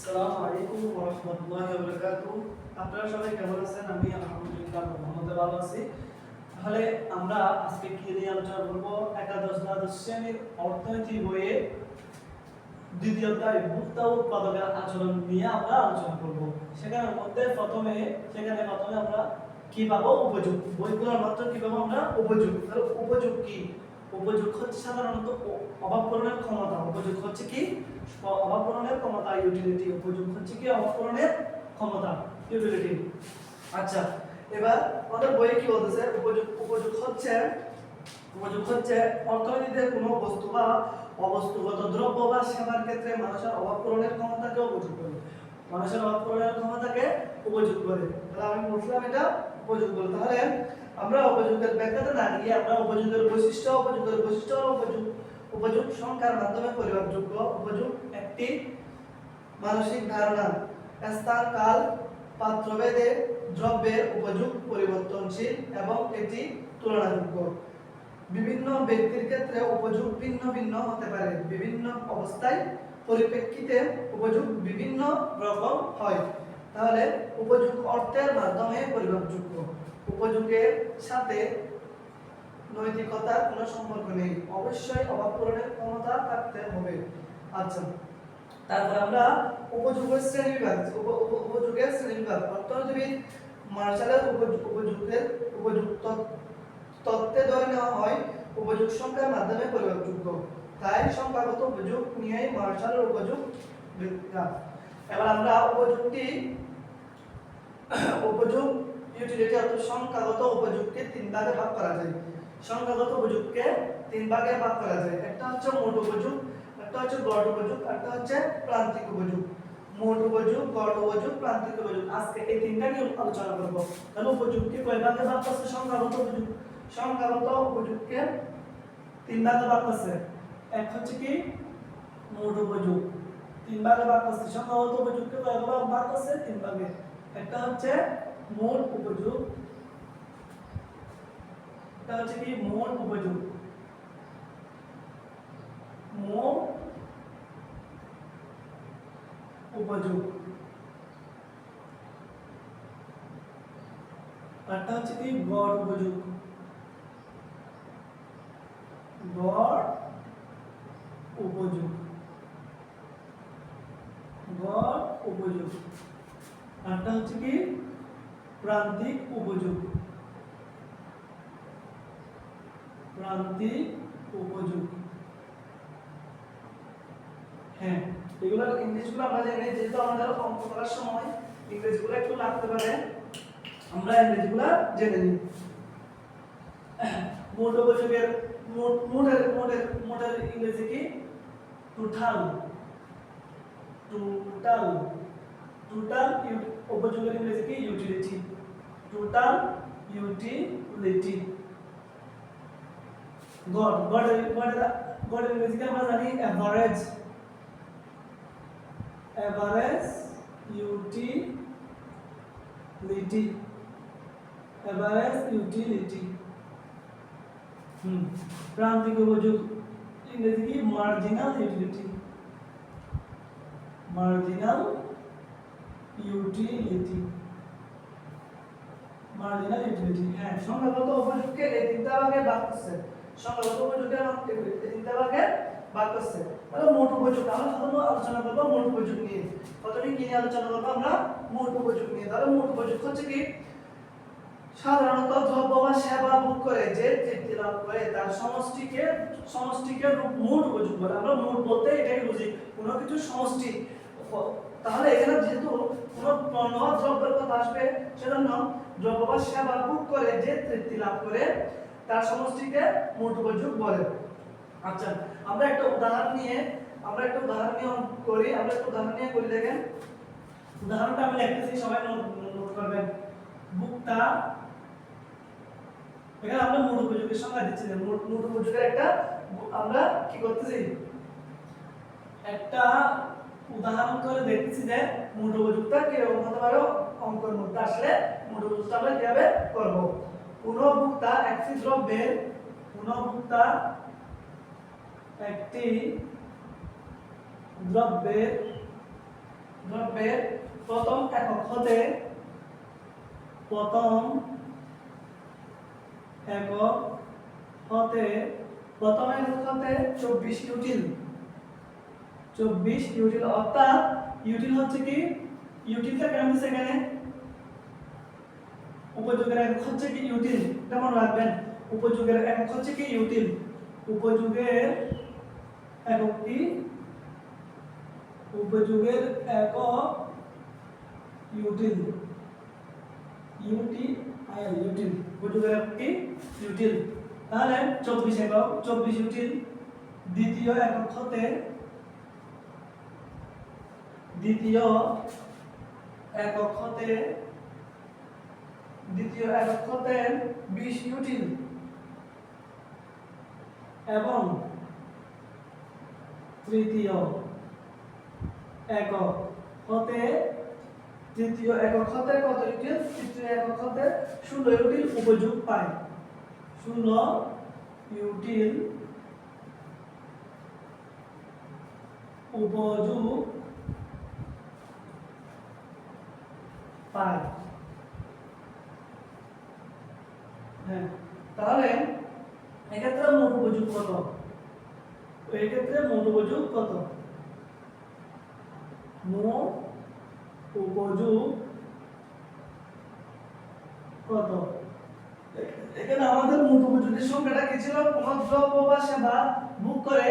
আসসালামু আলাইকুম ওয়া রাহমাতুল্লাহি ওয়া বারাকাতুহু আপনারা সবাই কেমন আছেন? আমি আলহামদুলিল্লাহ মোহাম্মদ ভালো আছি। তাহলে আমরা আজকে কি নিয়ে আলোচনা করব? একাদশ দ্বাদশ শ্রেণির অর্থনীতি বইয়ে দ্বিতীয় অধ্যায় ভোক্তা উৎপাদকের আচরণ নিয়ে আমরা আলোচনা করব। সেখানে মধ্যে প্রথমে, সেখানে প্রথমে আমরা কি পাবো? উপযোগ বইগুলোর মাত্র কি পাবো আমরা? উপযোগ তাহলে উপযোগ কি? উপযোগ হচ্ছে সাধারণত অভাব পূরণের ক্ষমতা। উপযোগ হচ্ছে কি? অভাব পূরণের ক্ষমতা ইউটিলিটি উপযোগ হচ্ছে কি? অভাব পূরণের ক্ষমতা ইউটিলিটি আচ্ছা এবার আমাদের বইয়ে কি বলতেছে? উপযোগ উপযোগ হচ্ছে উপযোগ হচ্ছে অর্থনীতিতে কোনো বস্তু বা অবস্তুগত দ্রব্য বা সেবার ক্ষেত্রে মানুষের অভাব পূরণের ক্ষমতাকে উপযোগ করে। মানুষের অভাব পূরণের ক্ষমতাকে উপযোগ করে। তাহলে আমি বলছিলাম এটা উপযোগ করে। তাহলে আমরা উপযোগের ব্যাখ্যাতে না গিয়ে আমরা উপযোগের বৈশিষ্ট্য উপযোগের বৈশিষ্ট্য উপযোগ উপযোগ সংখ্যার মাধ্যমে পরিমাপযোগ্য, উপযোগ একটি মানসিক ধারণা। স্থান, কাল, পাত্রভেদে দ্রব্যের উপযোগ পরিবর্তনশীল এবং এটি তুলনাযোগ্য। বিভিন্ন ব্যক্তির ক্ষেত্রে উপযোগ ভিন্ন ভিন্ন হতে পারে। বিভিন্ন অবস্থায় পরিপ্রেক্ষিতে উপযোগ বিভিন্ন রকম হয়। তাহলে উপযোগ অর্থের মাধ্যমে পরিমাপযোগ্য। উপযোগের সাথে নৈতিকতার কোনো সম্পর্ক নেই। অবশ্যই অভাব পূরণের ক্ষমতা থাকতে হবে। আচ্ছা তারপর আমরা উপযোগের শ্রেণি বিভাগ উপ- উপ- উপযোগের শ্রেণি অর্থনীতিবিদ, মার্শালের উপযোগের উপযুক্ত তত্ত্বে ধরে নেওয়া হয় উপযোগ সংখ্যার মাধ্যমে পরিমাপযোগ্য। তাই সংখ্যাগত উপযোগ নিয়েই মার্শালের উপযোগ এবার আমরা উপযুক্তি, উপযোগ ইউটিলিটি অর্থাৎ সংখ্যাগত উপযোগকে তিন ভাগে ভাগ করা যায়। সংখ্যাগত উপযোগকে তিন ভাগে ভাগ করা যায়। একটা হচ্ছে মোট উপযোগ একটা হচ্ছে গড় উপযোগ একটা হচ্ছে প্রান্তিক উপযোগ মোট উপযোগ গড় উপযোগ প্রান্তিক উপযোগ আজকে এই তিনটা নিয়ে আলোচনা করব। তাহলে উপযোগকে কয় ভাগে ভাগ করছে? সংখ্যাগত উপযোগ সংখ্যাগত উপযোগকে তিন ভাগে ভাগ করছে। এক হচ্ছে কি? মোট উপযোগ তিন ভাগে ভাগ করছে। সংখ্যাগত উপযোগকে কয় ভাগে ভাগ করছে? তিন ভাগে। একটা হচ্ছে মোট উপযোগ এটা হচ্ছে কি মোট উপযোগ মোট উপযোগ আরটা হচ্ছে কি গড় উপযোগ গড় উপযোগ গড় উপযোগ আরটা হচ্ছে কি প্রান্তিক উপযোগ প্রান্তিক উপযোগ। হ্যাঁ এগুলো ইংলিশগুলো আমরা জানি, যেহেতু আমাদের অঙ্ক করার সময় ইংরেজিগুলো একটু লাগতে পারে, আমরা ইংরেজিগুলো জেনে নিই। মোট উপযোগের, মোট, মোটের মোটের মোটের ইংরেজি কি? টোটাল টোটাল টোটাল উপযোগের ইংরেজি কি? ইউটিলিটি টোটাল ইউটিলিটি গড গড গড গড ইংরেজি কি আমরা জানি average average utility average utility হুম প্রান্তিক উপযোগ ইংরেজি কি marginal utility marginal utility marginal utility হ্যাঁ সংখ্যাগত উপযোগকে এই তিনটা ভাগে ভাগ করছে তিনটা ভাগে ভাগ করছে। তাহলে মোট উপযোগ। আমরা সাধারণত আলোচনা করব, মোট উপযোগ নিয়ে। কি নিয়ে আলোচনা করব আমরা? মোট উপযোগ নিয়ে। তাহলে মোট উপযোগ হচ্ছে কি? সাধারণত দ্রব্য বা সেবা ভোগ করে যে তৃপ্তি লাভ করে, তার সমষ্টিকে সমষ্টিকে মোট উপযোগ আমরা মোট বলতে এটাই বুঝি, কোনো কিছু সমষ্টি। তাহলে এখানে যেহেতু কোনো পণ্য দ্রব্যের কথা আসবে, সেজন্য দ্রব্য বা সেবা ভোগ করে যে তৃপ্তি লাভ করে তার সমষ্টিকে মোট উপযোগ বলে। আচ্ছা আমরা একটা উদাহরণ নিয়ে, আমরা একটা উদাহরণ নিয়ে করি, আমরা একটা উদাহরণ নিয়ে করি, দেখেন। উদাহরণটা আমি লিখতেছি, সবাই নোট করবেন। ভোক্তা এখানে আমরা মোট উপযোগের সংজ্ঞা দিচ্ছি মোট মোট উপযোগের একটা আমরা কি করতেছি? একটা উদাহরণ করে দেখতেছি যে মোট উপযোগটা কীরকম হতে পারে, অঙ্কের মধ্যে আসলে মোট উপযোগটা আমরা কীভাবে করব? পুনঃভোক্তা একটি দ্রব্যের পুনঃভোক্তা একটি দ্রব্যের দ্রব্যের প্রথম একক হতে প্রথম একক হতে, প্রথম একক হতে চব্বিশ ইউটিল। চব্বিশ ইউটিল, অর্থাৎ ইউটিল হচ্ছে কি? ইউটিলটা দিচ্ছে এখানে উপযোগের একক হচ্ছে কি ইউটিল এটা মনে রাখবেন, উপযোগের একক হচ্ছে কি ইউটিল উপযোগের একক কি উপযোগের একক ইউটিল ইউটি আইএল ইউটিল উপযোগের একক কি ইউটিল তাহলে চব্বিশ একক, চব্বিশ ইউটিল দ্বিতীয় একক হতে দ্বিতীয় একক হতে দ্বিতীয় একক হতে বিশ ইউটিল এবং তৃতীয় একক হতে তৃতীয় একক হতে কত ইউটিল তৃতীয় একক হতে ষোলো ইউটিল উপযোগ পায়। ষোলো ইউটিল উপযোগ পায়। হ্যাঁ। তাহলে এক্ষেত্রে মোট উপযোগ কত? এই ক্ষেত্রে মোট উপযোগ কত? মোট উপযোগ কত? এখানে আমাদের মোট উপযোগের সংখ্যাটা কি ছিল? কোন দ্রব্য বা সেবা বুক করে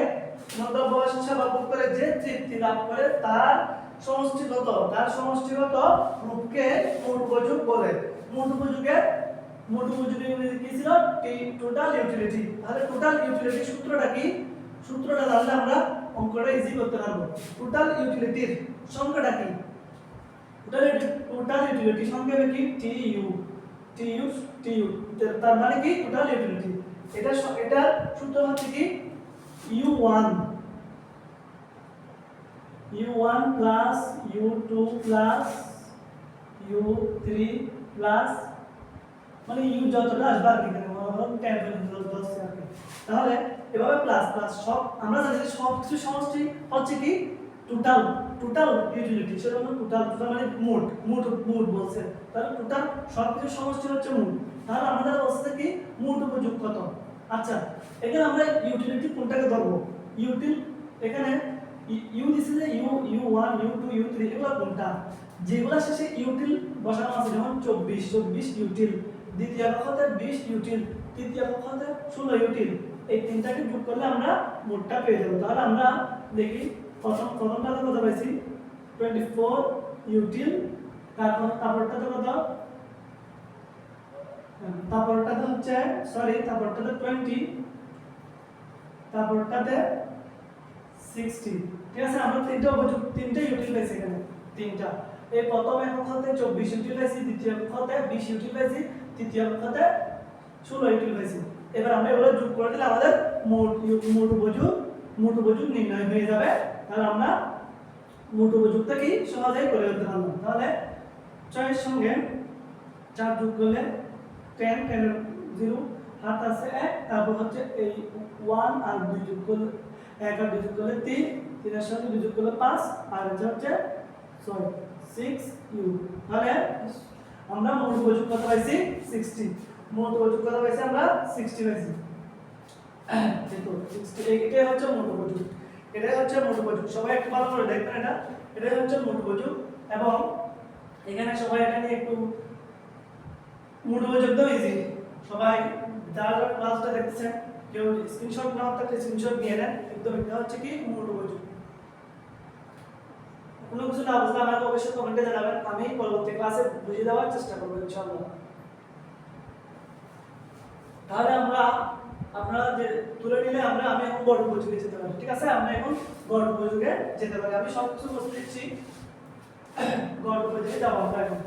কোন দ্রব্য সেবা বুক করে যে তৃপ্তি লাভ করে, তার সমষ্টিগত তার সমষ্টিগত রূপকে মোট উপযোগ বলে। মোট উপযোগের মোট ইউনিট কি ছিল? টোটাল ইউটিলিটি তাহলে টোটাল ইউটিলিটি সূত্রটা কি? সূত্রটা জানলে আমরা অঙ্কটা ইজি করতে পারব। টোটাল ইউটিলিটির সংখ্যাটা কি? টোটাল টোটাল ইউটিলিটি সংখ্যা কি? T U T U T U তার মানে কি? টোটাল ইউটিলিটি এটা এটা সূত্র হচ্ছে কি? U one U one plus U two plus U three plus মানে ইউ যতটা আসবে আর কি মনে হলো টেন পর্যন্ত আর কি। তাহলে এভাবে প্লাস প্লাস সব, আমরা জানি সব কিছু সমষ্টি হচ্ছে কি? টোটাল টোটাল ইউটিলিটি সেটা হলো টোটাল টোটাল মানে মোট মোট মোট বলছে। তাহলে টোটাল সব কিছু সমষ্টি হচ্ছে মোট। তাহলে আমাদের অবস্থা কি? মোট উপযোগ কত? আচ্ছা এখানে আমরা ইউটিলিটি কোনটাকে ধরবো? ইউটিল এখানে ইউ দিছে যে U U one U two U three এগুলো কোনটা? যেগুলো শেষে ইউটিল বসানো আছে, যেমন চব্বিশ চব্বিশ ইউটিল দ্বিতীয় কক্ষতে বিশ ইউটিল তৃতীয় কক্ষতে ষোলো ইউটিল এই তিনটাকে যোগ করলে আমরা মোটটা পেয়ে যাব। তাহলে আমরা দেখি, প্রথম প্রথমটাতে কত পাইছি? টোয়েন্টি ফোর ইউটিল তারপর তারপরটাতে কত? তারপরটাতে হচ্ছে সরি তারপরটাতে টোয়েন্টি তারপরটাতে সিক্সটি ঠিক আছে, আমরা তিনটা উপযোগ তিনটা ইউটিল পাইছি এখানে, তিনটা। এই প্রথম একক হতে চব্বিশ ইউটিল পাইছি, দ্বিতীয় একক হতে বিশ ইউটিল পাইছি, তৃতীয় একক হতে ষোলো পাইছি। এবার আমরা এগুলো যোগ করে দিলে আমাদের মোট মোট উপযোগ মোট উপযোগ নির্ণয় হয়ে যাবে। তাহলে আমরা মোট উপযোগটা কি সহজেই করে ফেলতে পারলাম তাহলে ছয়ের সঙ্গে চার যোগ করলে টেন টেন জিরো হাত আছে এক, তারপর হচ্ছে এই ওয়ান আর দুই যোগ করলে এক আর দুই যোগ করলে তিন, তিনের সঙ্গে দুই যোগ করলে পাঁচ, আর হচ্ছে ছয়। সিক্স ইউ তাহলে আমরা মোট উপযোগ কত পাইছি? মোট উপযোগ কত আমরা? সিক্সটি পাইছি। দেখো সিক্সটি এটাই হচ্ছে মোট এটাই হচ্ছে মোট সবাই একটু ভালো করে দেখবেন হচ্ছে মোট এবং এখানে সবাই এটা একটু মোট ইজি সবাই যারা যারা ক্লাসটা কেউ স্ক্রিনশট নাও থাকলে স্ক্রিনশট নিয়ে নেন একদম এটা হচ্ছে কি? মোট উপযোগ। কোনো কিছু না বুঝলে আমাকে অবশ্যই কমেন্টে জানাবেন আমি পরবর্তী ক্লাসে বুঝিয়ে দেওয়ার চেষ্টা করব, ইনশাআল্লাহ। তাহলে আমরা, আপনারা যে তুলে নিলে আমরা, আমি এখন গড় উপযোগে যেতে পারি, ঠিক আছে? আমরা এখন গড় উপযোগে যেতে পারি। আমি সব কিছু বসে দিচ্ছি। গড় উপযোগে যাব আমরা এখন।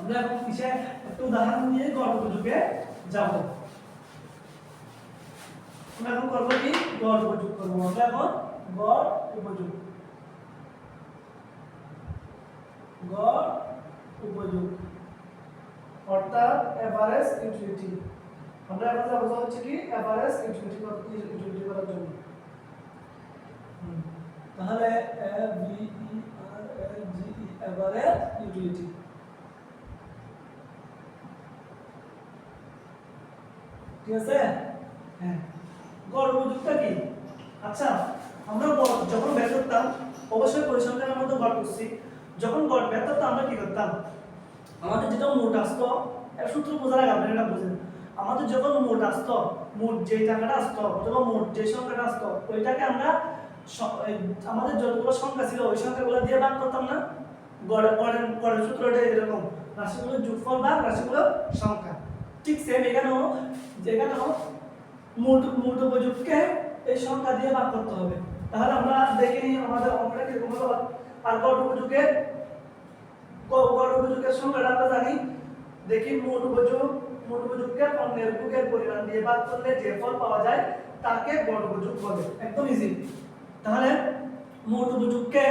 আমরা এখন কিসে একটু উদাহরণ নিয়ে গড় উপযোগে যাব। আমরা এখন করব কি? গড় উপযোগ করব আমরা এখন গড় উপযোগ গড় উপযোগ অর্থাৎ এভারেজ ইউটিলিটি আমরা এখন যা বোঝা হচ্ছে কি এভারেজ ইউটিলিটি কত ইউটিলিটি করার জন্য তাহলে A B E R L G E average utility ঠিক আছে হ্যাঁ গড় উপযোগটা কি আচ্ছা যখন বের করতাম অবশ্যই পরিসংখ্যানের মধ্যে গড় করছি। যখন গড় বের করতাম আমরা কি করতাম? আমাদের যেটা মোট আসতো এর সূত্র বোঝার আগে আপনারা এটা বুঝেন। আমাদের যখন মোট আসতো, মোট যে টাকাটা আসতো, অথবা মোট যে সংখ্যাটা আসতো, ওইটাকে আমরা আমাদের যতগুলো সংখ্যা ছিল, ওই সংখ্যাগুলো দিয়ে ভাগ করতাম না? গড়ের গড়ের গড়ের সূত্রটা এরকম। রাশিগুলোর যোগফল বা রাশিগুলোর সংখ্যা। ঠিক সেম এখানেও, যেখানেও মোট মোট উপযোগকে এই সংখ্যা দিয়ে ভাগ করতে হবে। তাহলে আমরা দেখে নিই আমাদের অঙ্কটা কীরকম আর গড় উপযোগের গড় উপযোগের সংখ্যাটা আমরা জানি। দেখি মোট উপযোগ মোট উপযোগকে পণ্যের ভোগের পরিমাণ দিয়ে ভাগ করলে যে ফল পাওয়া যায়, তাকে গড় উপযোগ বলে। একদম ইজি তাহলে মোট উপযোগকে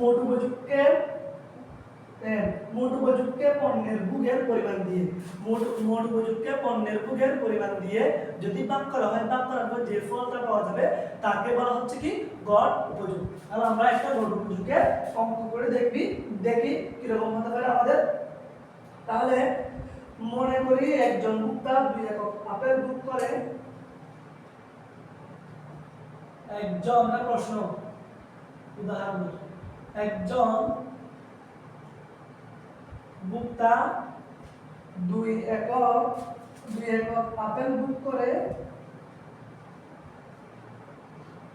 মোট উপযোগকে মোট উপযোগকে পণ্যের ভোগের পরিমাণ দিয়ে, মোট মোট উপযোগকে পণ্যের ভোগের পরিমাণ দিয়ে যদি ভাগ করা হয়, ভাগ করার পর যে ফলটা পাওয়া যাবে, তাকে বলা হচ্ছে কি? গড় উপযোগ। তাহলে আমরা একটা গড় উপযোগকে অঙ্ক করে দেখবি, দেখি কীরকম হতে পারে আমাদের। তাহলে মনে করি একজন ভোক্তা দুই একক আপেল বুক করে। একজন না প্রশ্ন। উদাহরণ একজন ভোক্তা দুই একক দুই একক আপেল বুক করে।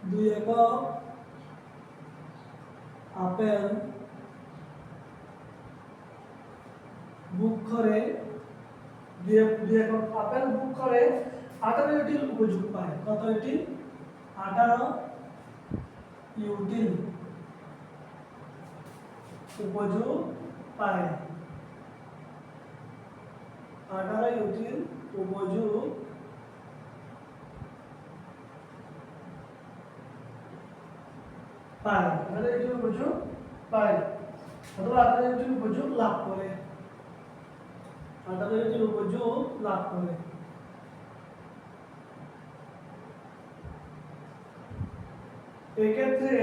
দুই একক, আপেল বুক করে, দুই একক আপেল বুক করে, আঠারো ইউটিল উপযোগ পায়। কত ইউটিল? আঠারো ইউটিল উপযোগ পায়। আঠারো ইউটিল উপযোগ পায় আঠারো ইউটিল উপযোগ পায় অথবা আঠারো ইউটিল উপযোগ লাভ করে। আঠারো ইউটিল উপযোগ লাভ করে। এক্ষেত্রে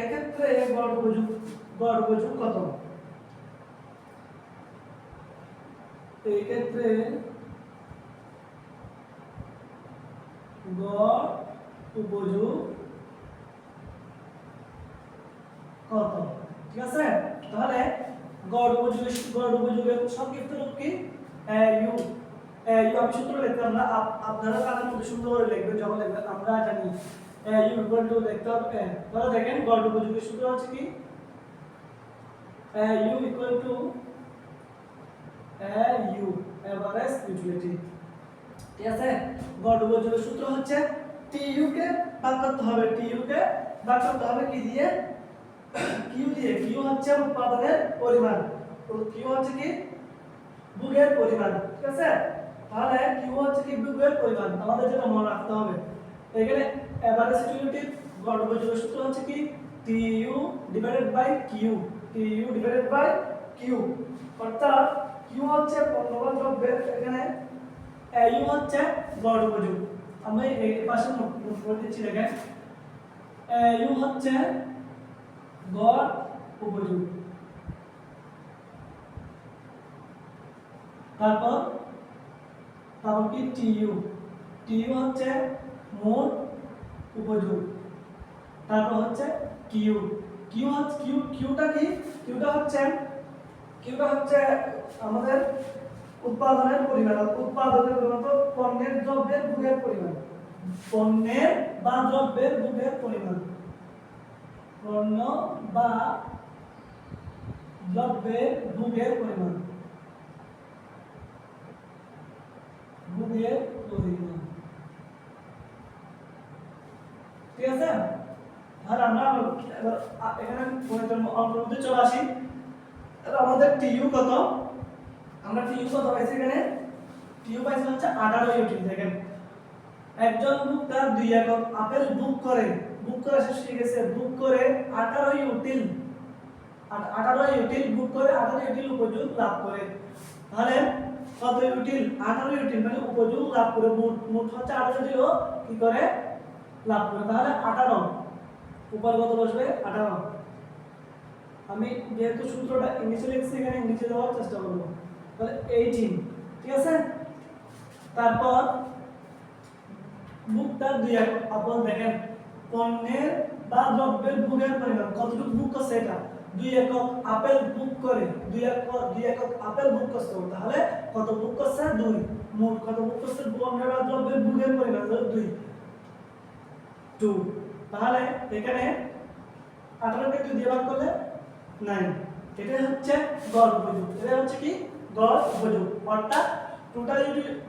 এক্ষেত্রে গড় উপযোগ গড় উপযোগ কত? এই ক্ষেত্রে গড়, উপযোগ কত ঠিক আছে? তাহলে গড় উপযোগের গড় উপযোগের সংক্ষিপ্ত রূপ কি? ইউ ইউ আমি সূত্র লিখতাম না। আপনারা কানের মধ্যে সুন্দর করে লিখবেন যখন লিখবেন আমরা জানি। ইউ ইকুয়াল টু লিখতে হবে তাহলে দেখেন গড় উপযোগের সূত্র হচ্ছে কি? U equal to U average utility ঠিক আছে? গড় উপযোগের সূত্র হচ্ছে টিইউ কে ভাগ করতে হবে। টিইউ কে ভাগ করতে হবে কি দিয়ে? কিউ দিয়ে কিউ হচ্ছে উৎপাদনের পরিমাণ। কিউ হচ্ছে কি? বুগের পরিমাণ, ঠিক আছে? তাহলে কিউ হচ্ছে কি বুগের পরিমাণ? আমাদের যেটা মনে রাখতে হবে। এখানে এভারেজ ইউটিলিটি গড় সূত্র হচ্ছে কি? TU divided by Q TU divided by Q অর্থাৎ কিউ হচ্ছে পণ্যবান দ্রব্যের এখানে ইউ হচ্ছে গড় উপযোগ আমি এই পাশে নোট করে দিচ্ছি, দেখেন। ইউ হচ্ছে গড় উপযোগ তারপর তারপর কি? টিইউ টিইউ হচ্ছে মোট উপযোগ তারপর হচ্ছে কিউ কিউ হচ্ছে কিউ কিউটা কি? কিউটা হচ্ছে কিউটা হচ্ছে আমাদের উৎপাদনের পরিমাণ। উৎপাদনের পরিমাণ তো পণ্যের দ্রব্যের ভোগের পরিমাণ। পণ্যের বা দ্রব্যের ভোগের পরিমাণ। পণ্য বা দ্রব্যের ভোগের পরিমাণ। ভোগের পরিমাণ। ঠিক আছে? আর আমরা এখানে মধ্যে চলে আসি। আমাদের টিইউ কত? আমরা টিইউ কত পাইছি এখানে? টিইউ পাইছি হচ্ছে আঠারো ইউটিল দেখেন। একজন ভোক্তা দুই একক আপেল বুক করে। বুক করা শেষ হয়ে গেছে। বুক করে আঠারো ইউটিল আ- আঠারো ইউটিল বুক করে আঠারো ইউটিল উপযোগ লাভ করে। তাহলে কত ইউটিল আঠারো ইউটিল মানে উপযোগ লাভ করে। মোট মোট হচ্ছে আঠারো ইউটিল কি করে? লাভ করে। তাহলে আঠারো। উপর কত বসবে? আঠারো। আমি যেহেতু সূত্রটা ইংলিশে লিখছি, এখানে ইংলিশে দেওয়ার চেষ্টা করব। তাহলে এইটিন ঠিক আছে? তারপর বুকটা দুই এক আপন দেখেন। পণ্যের বা দ্রব্যের বুকের পরিমাণ। কতটুকু বুক করছে এটা? দুই একক আপেল বুক করে, দুই একক দুই একক আপেল বুক করছে তাহলে কত বুক করছে? দুই। মোট কত বুক করছে? পণ্যের বা দ্রব্যের বুকের পরিমাণ দুই। টু তাহলে এখানে আঠারোকে দুই দিয়ে ভাগ করলে নাইন। এটা হচ্ছে গড় উপযোগ। এটা হচ্ছে কি? গড় উপযোগ। অর্থাৎ টোটাল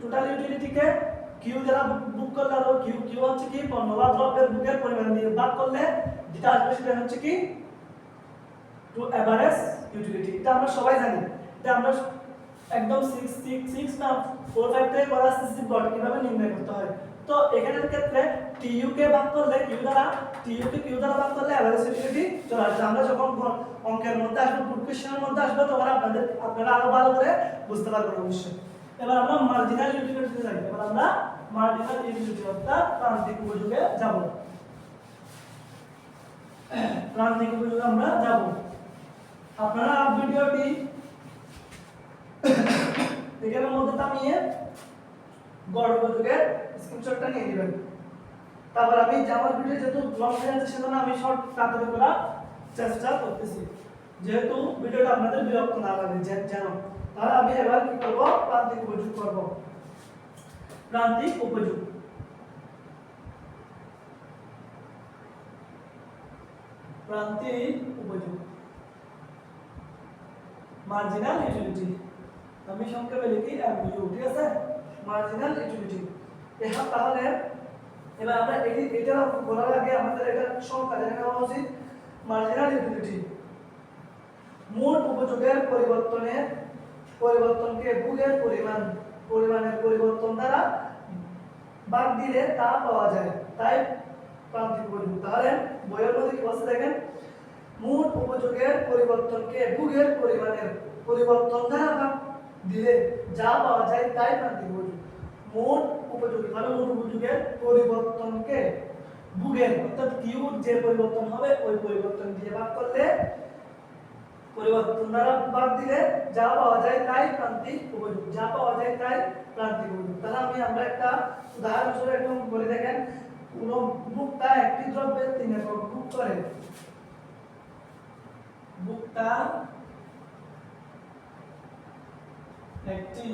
টোটাল ইউটিলিটিকে কিউ দ্বারা বুক করলে আর কিউ কিউ হচ্ছে কি? পণ্য বা দ্রব্যের বুকের পরিমাণ দিয়ে ভাগ করলে যেটা আসবে সেটা হচ্ছে কি? টু এভারেজ ইউটিলিটি এটা আমরা সবাই জানি। এটা আমরা একদম সিক্স সিক্স সিক্স না ফোর ফাইভ থেকে করা আসতেছি বট কীভাবে নির্ণয় করতে হয়? তো এখানের ক্ষেত্রে টিইউ কে ভাগ করলে কিউ দ্বারা টিইউ কে কিউ দ্বারা ভাগ করলে এভারেজ ইউটিলিটি চলে আসবে। আমরা যখন অঙ্কের মধ্যে আসব গ্রুপ কোশ্চেনের মধ্যে আসব, তখন আপনাদের আপনারা আরও ভালো করে বুঝতে পারবেন অবশ্যই। এবার আমরা মার্জিনাল ইউটিলিটিতে যাই। এবার আমরা মার্জিনাল ইউটিলিটি অর্থাৎ প্রান্তিক উপযোগে যাব। প্রান্তিক উপযোগে আমরা যাব। আপনারা ভিডিওটি এখানের মধ্যে থামিয়ে গড় উপযোগের নিয়ে নেবেন। তারপর আমি আমার ভিডিও যেহেতু লং হয়ে যাচ্ছে, সেজন্য আমি শর্ট তাড়াতাড়ি করার চেষ্টা করতেছি। যেহেতু ভিডিওটা আপনাদের বিরক্ত না লাগে যেন। তাহলে আমি এবার কি করব? প্রান্তিক উপযোগ করব। প্রান্তিক উপযোগ প্রান্তিক উপযোগ মার্জিনাল ইউটিলিটি আমি সংক্ষেপে লিখি এমইউ ঠিক আছে মার্জিনাল ইউটিলিটি এখন তাহলে, এবার আমরা এটি, এটা বলার আগে আমাদের এটা সংখ্যা জেনে নেওয়া উচিত। মার্জিনাল ইউটিলিটি মোট উপযোগের পরিবর্তনের পরিবর্তনকে ভুগের পরিমাণ পরিমাণের পরিবর্তন দ্বারা বাদ দিলে তা পাওয়া যায়। তাই প্রান্তিক উপযোগ তাহলে বইয়ের মধ্যে কি বলছে দেখেন? মোট উপযোগের পরিবর্তনকে ভুগের পরিমাণের পরিবর্তন দ্বারা ভাগ দিলে যা পাওয়া যায় তাই প্রান্তিক উপযোগ মোট উপযোগ মানে মোট উপযোগের পরিবর্তনকে ভুগের, অর্থাৎ কিউর যে পরিবর্তন হবে, ওই পরিবর্তন দিয়ে ভাগ করলে পরিবর্তন দ্বারা বাদ দিলে যা পাওয়া যায় তাই প্রান্তিক উপযোগ, যা পাওয়া যায় তাই প্রান্তিক উপযোগ। তাহলে আমি আমরা একটা উদাহরণ হিসেবে একদম বলে দেখেন, কোন ভোক্তা একটি দ্রব্যের তিন একক বুক করে। ভোক্তা একটি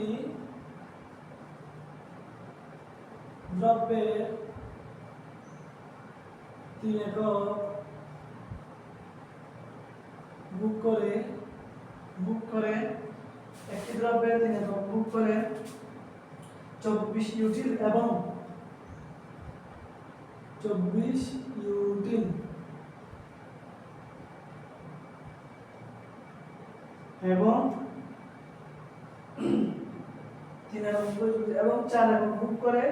দ্রব্যের তিন একক বুক করে বুক করে, একটি দ্রব্যের তিন বুক করে চব্বিশ ইউটিল এবং চব্বিশ ইউটিল এবং তিন বুক- এবং চার একক বুক করে,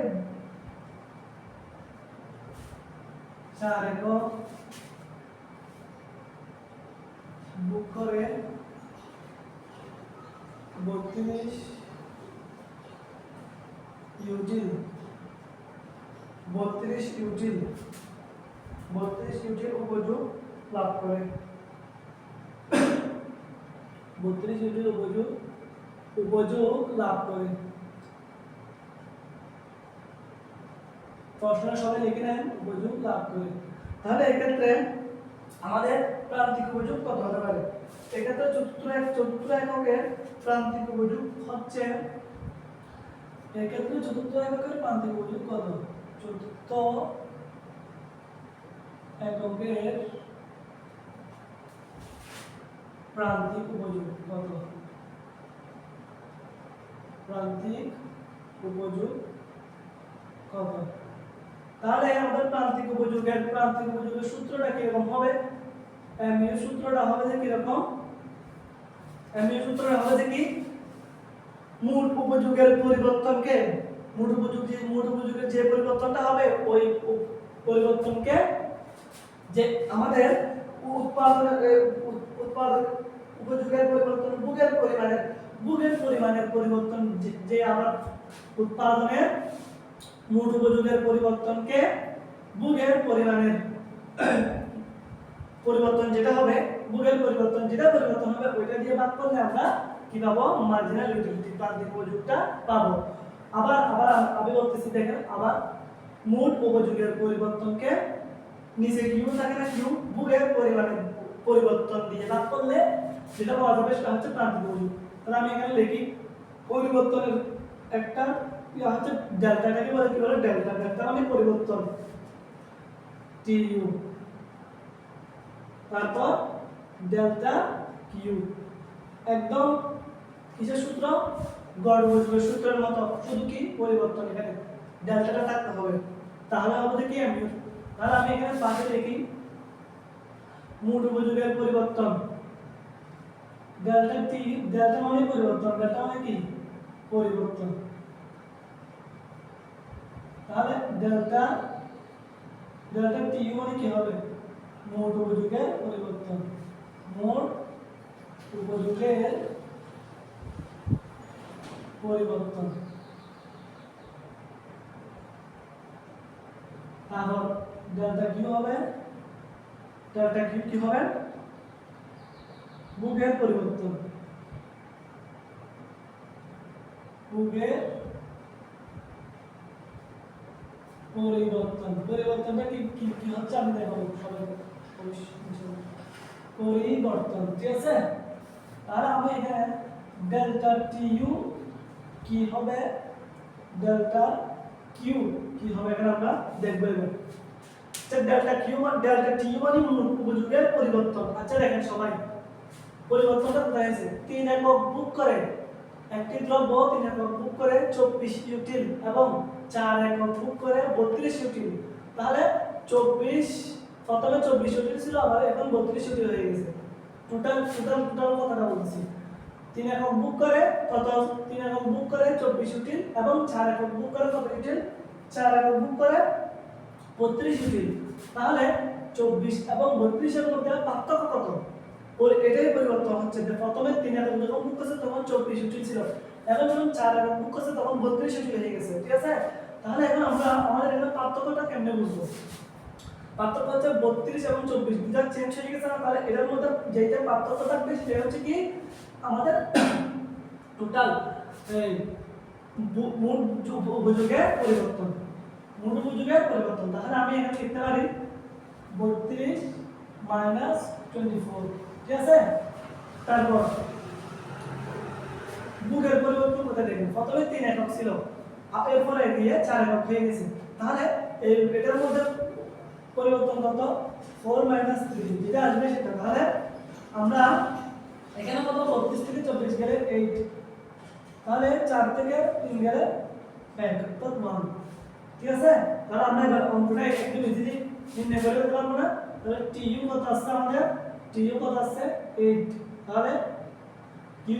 চার একক বুক করে বত্রিশ ইউটিল বত্রিশ ইউটিল বত্রিশ ইউটিল উপযোগ লাভ করে। বত্রিশ ইউটিল উপযোগ উপযোগ লাভ করে। প্রশ্ন সবাই লিখে নেন, উপযোগ লাভ করে। তাহলে এক্ষেত্রে আমাদের প্রান্তিক উপযোগ কত হতে পারে? এক্ষেত্রে চতুর্থ এক, চতুর্থ এককের প্রান্তিক উপযোগ হচ্ছে, এক্ষেত্রে চতুর্থ এককের প্রান্তিক উপযোগ কত? চতুর্থ এককের প্রান্তিক উপযোগ কত? প্রান্তিক উপযোগ কত? তাহলে আমাদের প্রান্তিক উপযোগের প্রান্তিক উপযোগের সূত্রটা কীরকম হবে? এমইউ সূত্রটা হবে যে কীরকম? এমইউ সূত্রটা হবে যে কি? মোট উপযোগের পরিবর্তনকে মোট উপযোগ মোট উপযোগের যে পরিবর্তনটা হবে, ওই পরিবর্তনকে যে আমাদের উৎপাদনের উৎপাদন উপযোগের পরিবর্তন, বুকের পরিমাণের বুকের পরিমাণের পরিবর্তন যে- যে আমার উৎপাদনের মোট উপযোগের পরিবর্তনকে বুকের পরিমাণের পরিবর্তন যেটা হবে বুকের পরিবর্তন যেটা পরিবর্তন হবে, ওইটা দিয়ে ভাগ করলে আমরা কি পাবো? মার্জিনাল ইউটিলিটি প্রান্তিক উপযোগটা পাবো। আবার আবার আমি বলতেছি, দেখেন, আবার মোট উপযোগের পরিবর্তনকে নিচে কিউ থাকে না কিউ? বুকের পরিমাণের পরিবর্তন দিয়ে ভাগ করলে যেটা পাওয়া যাবে সেটা হচ্ছে প্রান্তিক উপযোগ। তাহলে আমি এখানে লিখি, পরিবর্তনের একটা ইয়া হচ্ছে? ডেল্টাটাকে বলে কি বলে? ডেল্টা ডেল্টা মানে পরিবর্তন। টি ইউ তারপর ডেল্টা কিউ একদম কিসের সূত্র? গড় বুঝবের সূত্রের মতো। শুধু কি? পরিবর্তন এখানে। ডেল্টাটা থাকতে হবে। তাহলে আমাদের কি আমি? তাহলে আমি এখানে পাশে লিখি। মোট উপযোগের পরিবর্তন। ডেল্টা টি ডেল্টা মানে পরিবর্তন। ডেল্টা মানে কি? পরিবর্তন। তাহলে ডেল্টা ডেল্টা টি মানে কি হবে? মোট উপযোগের পরিবর্তন। মোট উপযোগের পরিবর্তন। তারপর ডেল্টা কিউ হবে। ডেল্টা কিউ কি হবে? বুকের পরিবর্তন। বুকের পরিবর্তন। পরিবর্তনটা কি কি কি হচ্ছে? আমি দেখাবো সবাই পরিবর্তন, ঠিক আছে? আর আমি এখানে ডেল্টা টি ইউ কি হবে? ডেল্টা কিউ কি হবে এখানে আমরা দেখব এবার। আচ্ছা ডেল্টা কিউ মানে ডেল্টা টি মানে উপযোগের পরিবর্তন। আচ্ছা দেখেন সবাই, পরিবর্তনটা কোথায় আছে? তিন একক বুক করে একটি দ্রব্য তিন একক বুক করে চব্বিশ ইউটিল এবং চার একক বুক করে বত্রিশ ইউটিল তাহলে চব্বিশ প্রথমে চব্বিশ ইউটিল ছিল, আবার এখন বত্রিশ ইউটিল হয়ে গেছে। টোটাল টোটাল টোটাল কথাটা বলছি। তিন একক বুক করে কত? তিন একক বুক করে চব্বিশ ইউটিল এবং চার একক বুক করে কত ইউটিল চার একক বুক করে বত্রিশ ইউটিল তাহলে চব্বিশ এবং বত্রিশের মধ্যে পার্থক্য কত? এটাই পরিবর্তন হচ্ছে। যে প্রথমে তিন একক যখন বুক করছে, তখন চব্বিশ ইউটিল ছিল। এখন যখন চার একক বুক করছে, তখন বত্রিশ ইউটিল হয়ে গেছে। ঠিক আছে? তাহলে এখন আমরা আমাদের এখানে পার্থক্যটা কেমনে বুঝব? পার্থক্য হচ্ছে বত্রিশ এবং চব্বিশ। দুটা চেঞ্জ হয়ে গেছে না? তাহলে এটার মধ্যে যেটা পার্থক্য থাকবে সেটা হচ্ছে কি আমাদের টোটাল যু- উপযোগের পরিবর্তন। মোট উপযোগের পরিবর্তন। তাহলে আমি এখানে লিখতে পারি বত্রিশ মাইনাস টোয়েন্টি ফোর ঠিক আছে? তারপর বুকের পরিবর্তন কোথায় দেখেন? প্রথমে তিন একক ছিল। এরপরে দিয়ে চার একক হয়ে গেছে। তাহলে এটার মধ্যে পরিবর্তন কত? ফোর মাইনাস থ্রি যেটা আসবে সেটা। তাহলে আমরা এখানে কত? বত্রিশ থেকে চব্বিশ গেলে এইট তাহলে চার থেকে তিন গেলে এক অর্থাৎ ওয়ান ঠিক আছে? তাহলে আমরা এবার অঙ্কটা একটু ইজিলি নির্ণয় করে দিতে না। তাহলে টি ইউ কত আসছে আমাদের? টি ইউ কত আসছে? এইট তাহলে Q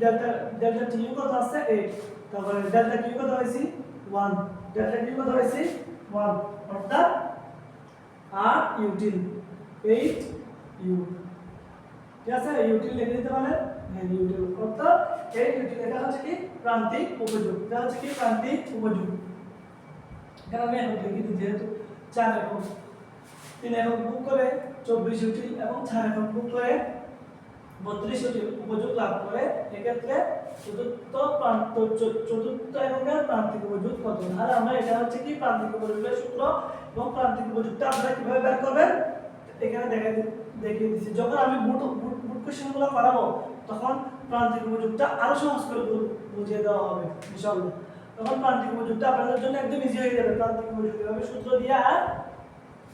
delta delta T U কত আসছে? এইট তারপরে ডেল্টা কিউ কত হয়েছে ওয়ান ডেল্টা কিউ কত হয়েছে ওয়ান অর্থাৎ আর ইউটিল এইট ইউ ঠিক আছে? ইউটিল লিখে দিতে পারেন হ্যাঁ ইউটিল অর্থাৎ এই ইউটিল এটা হচ্ছে কি? প্রান্তিক উপযোগ। এটা হচ্ছে কি? প্রান্তিক উপযোগ। এখানে আমি এখন লিখে দিই, যেহেতু চার এখন তিন এখন বুক করে, চব্বিশ ইউটিল এবং চার এখন বুক করে বত্রিশ উপযোগ লাভ করে, এক্ষেত্রে চতুর্থ প্রান্ত চতুর্থ এককের প্রান্তিক উপযোগ কত? আর আমরা এটা হচ্ছে কি প্রান্তিক উপযোগের সূত্র এবং প্রান্তিক উপযোগটা আপনারা কীভাবে বের করবেন? এখানে দেখা দেখিয়ে দিচ্ছি। যখন আমি বুট বুট কোশ্চেনগুলো করাবো, তখন প্রান্তিক উপযোগটা আরও সহজ করে বুঝিয়ে দেওয়া হবে, ইনশাআল্লাহ। তখন প্রান্তিক উপযোগটা আপনাদের জন্য একদম ইজি হয়ে যাবে। প্রান্তিক উপযোগ সূত্র দিয়ে আর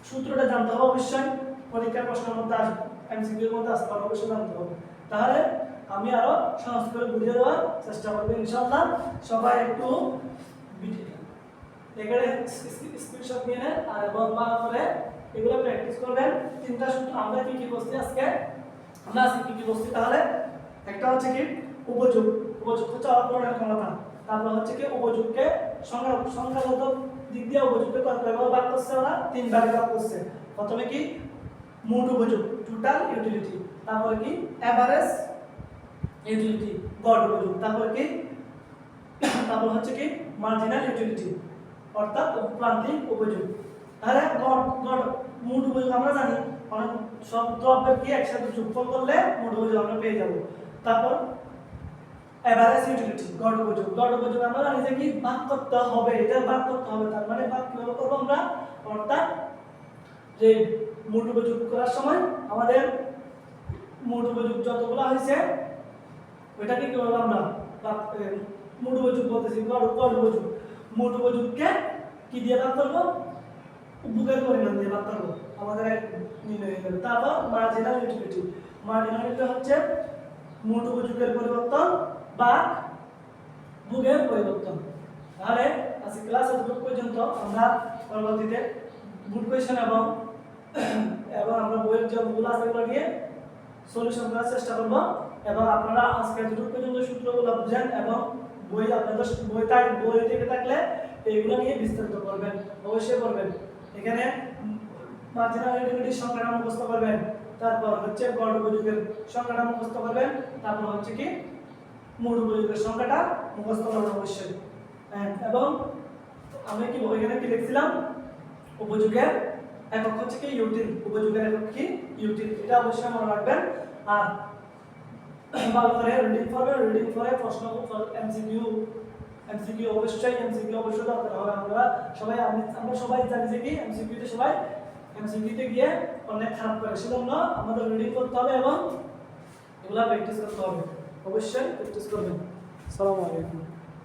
সূত্রটা জানতে হবে অবশ্যই। পরীক্ষার প্রশ্নের মধ্যে আসবে। এমসিকিউর মধ্যে আসতে হবে অবশ্যই হবে তাহলে আমি আরও সহজ করে বুঝিয়ে দেওয়ার চেষ্টা করব, ইনশাআল্লাহ। সবাই একটু এখানে স্ক্রিনশট নিয়ে নেন আর এবং ভালো করে এগুলো প্র্যাকটিস করবেন। তিনটা সূত্র আমরা কি কি করছি আজকে? আমরা আজকে কি কি করছি তাহলে একটা হচ্ছে কি উপযোগ উপযোগ হচ্ছে অপূরণের ক্ষমতা। তারপর হচ্ছে কি উপযোগকে সংখ্যা সংখ্যাগত দিক দিয়ে উপযোগকে কত ভাবে ভাগ করছে ওরা তিন ভাগে ভাগ করছে প্রথমে কি? মোট উপযোগ টোটাল ইউটিলিটি তারপরে কি? এভারেজ ইউটিলিটি গড় উপযোগ তারপরে কি? তারপর হচ্ছে কি? মার্জিনাল ইউটিলিটি অর্থাৎ প্রান্তিক উপযোগ। তাহলে গড় গড় মোট উপযোগ আমরা জানি। অনেক সব দ্রব্যের কি একসাথে যোগফল করলে মোট উপযোগ আমরা পেয়ে যাব। তারপর এভারেজ ইউটিলিটি গড় উপযোগ। গড় উপযোগ আমরা জানি যে কি? ভাগ করতে হবে। এটা ভাগ করতে হবে। তার মানে ভাগ কীভাবে করব আমরা? অর্থাৎ যে মোট উপযোগ করার সময় আমাদের মোট উপযোগ যতগুলো হয়েছে ওইটাকে কি ভাগ- এ, মোট উপযোগ বলতেছি গড় উপযোগ। মোট উপযোগকে কি দিয়ে ভাগ করব? বুকের পরিমাণ দিয়ে ভাগ করব। আমাদের নির্ণয় হয়ে তারপর মার্জিনাল ইউটিলিটি মার্জিনাল হচ্ছে মোট উপযোগের পরিবর্তন বা বুকের পরিবর্তন। তাহলে আজকে ক্লাস এতটুকু পর্যন্ত আমরা পরবর্তীতে বুট কোয়েশন এবং এবং আমরা বইয়ের যে অঙ্কগুলো আছে এগুলো নিয়ে সলিউশন করার চেষ্টা করব। এবং আপনারা আজকে এতটুকু পর্যন্ত সূত্রগুলো বুঝেন এবং বই আপনাদের বই থাক বই থেকে থাকলে এইগুলো নিয়ে বিস্তারিত করবেন অবশ্যই করবেন এখানে মার্জিনাল ইউটিলিটির সংখ্যাটা মুখস্থ করবেন তারপর হচ্ছে গড় উপযোগের সংখ্যাটা মুখস্থ করবেন তারপর হচ্ছে কি মোট উপযোগের সংখ্যাটা মুখস্থ করবেন অবশ্যই। হ্যাঁ, এবং আমি কি এখানে কি লিখছিলাম? উপযোগের একক হচ্ছে কি ইউটিল উপযোগের একক কি ইউটিল এটা অবশ্যই মনে রাখবেন। আর ভালো করে রিডিং করবে রিডিং করে প্রশ্ন এমসিকিউ এমসিকিউ অবশ্যই এমসিকিউ অবশ্যই দরকার হবে। আমরা সবাই, আমি, আমরা সবাই জানি যে কি এমসিকিউ তে সবাই এমসিকিউ তে গিয়ে অনেক খারাপ করে। সেজন্য আমাদের রিডিং করতে হবে এবং এগুলা প্র্যাকটিস করতে হবে। অবশ্যই প্র্যাকটিস করবেন। আসসালামু আলাইকুম।